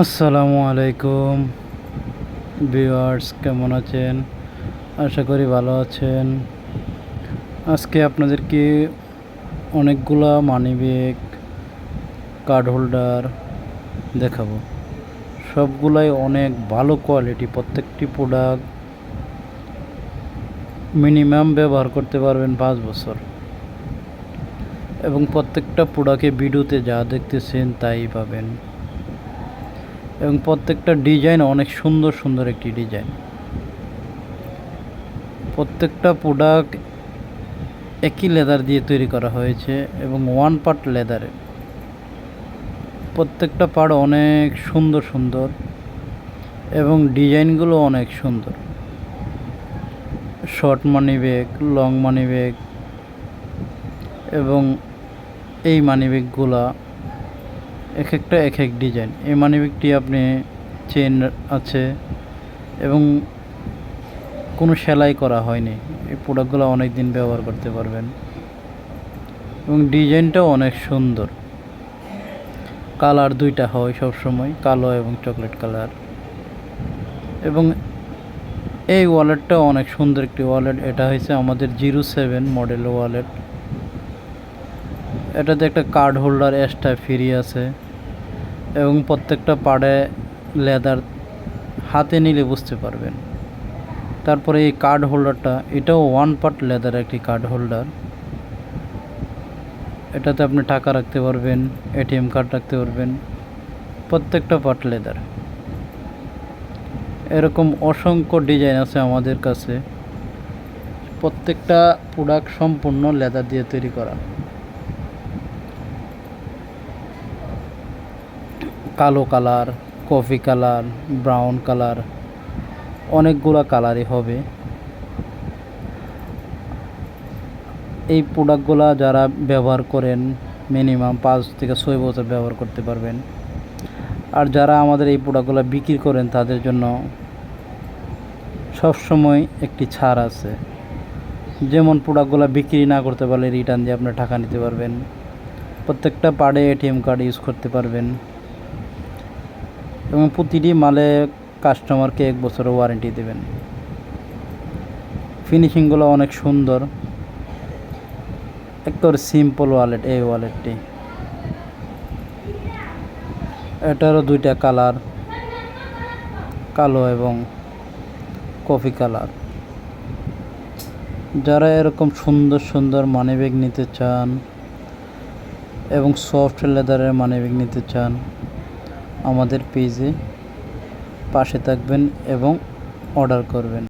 আসসালামু আলাইকুম। ভিউয়ার্স, কেমন আছেন? আশা করি ভালো আছেন। আজকে আপনাদেরকে অনেকগুলা মানি ব্যাগ কার্ড হোল্ডার দেখাবো। সবগুলাই অনেক ভালো কোয়ালিটি প্রত্যেকটি প্রোডাক্ট মিনিমাম ব্যবহার করতে পারবেন পাঁচ বছর। এবং প্রত্যেকটা প্রোডাক্টে ভিডিওতে যা দেখতেছেন তাই পাবেন। এবং প্রত্যেকটা ডিজাইন অনেক সুন্দর সুন্দর একটি ডিজাইন। প্রত্যেকটা প্রোডাক্ট একই লেদার দিয়ে তৈরি করা হয়েছে এবং ওয়ান পার্ট লেদারে প্রত্যেকটা পার্ট অনেক সুন্দর সুন্দর এবং ডিজাইনগুলো অনেক সুন্দর। Short money bag long money bag এবং এই মানি ব্যাগগুলা এক একটা এক এক ডিজাইন। এই মানিব্যাগটি আপনি চেন আছে এবং কোনো সেলাই করা হয়নি। এই প্রোডাক্টগুলো অনেক দিন ব্যবহার করতে পারবেন। এবং ডিজাইনটাও অনেক সুন্দর। কালার দুইটা হয় সব সময় কালো এবং চকলেট কালার। এবং এই ওয়ালেটটাও অনেক সুন্দর একটি ওয়ালেট। এটা হয়েছে আমাদের জিরো সেভেন মডেল ওয়ালেট। এটাতে একটা কার্ড হোল্ডার এক্সট্রা ফ্রি আছে। এবং প্রত্যেকটা পাড়ে লেদার হাতে নিলে বুঝতে পারবেন। তারপরে এই কার্ড হোল্ডারটা, এটাও ওয়ান পার্ট লেদার একটি কার্ড হোল্ডার। এটাতে আপনি টাকা রাখতে পারবেন এটিএম কার্ড রাখতে পারবেন, প্রত্যেকটা পার্ট লেদার। এরকম অসংখ্য ডিজাইন আছে আমাদের কাছে। প্রত্যেকটা প্রোডাক্ট সম্পূর্ণ লেদার দিয়ে তৈরি করা। কালো colour coffee colour brown colour, অনেকগুলো কালারই হবে। এই প্রোডাক্টগুলো যারা ব্যবহার করেন মিনিমাম পাঁচ থেকে ছয় বছর ব্যবহার করতে পারবেন। আর যারা আমাদের এই প্রোডাক্টগুলো বিক্রি করেন, তাদের জন্য সবসময় একটি ছাড় আছে। যেমন প্রোডাক্টগুলো বিক্রি না করতে পারলে রিটার্ন দিয়ে আপনার টাকা নিতে পারবেন। প্রত্যেকটা পার্টে এটিএম কার্ড ইউজ করতে পারবেন। এবং প্রতিটি মালে কাস্টমারকে এক বছরের ওয়ারেন্টি দেবেন। ফিনিশিংগুলো অনেক সুন্দর। একবার সিম্পল ওয়ালেট এই ওয়ালেটটি এটারও দুইটা কালার কালো এবং কফি কালার যারা এরকম সুন্দর সুন্দর মানি ব্যাগ নিতে চান এবং সফট লেদারের মানি ব্যাগ নিতে চান আমাদের পেজে পাশে থাকবেন এবং অর্ডার করবেন।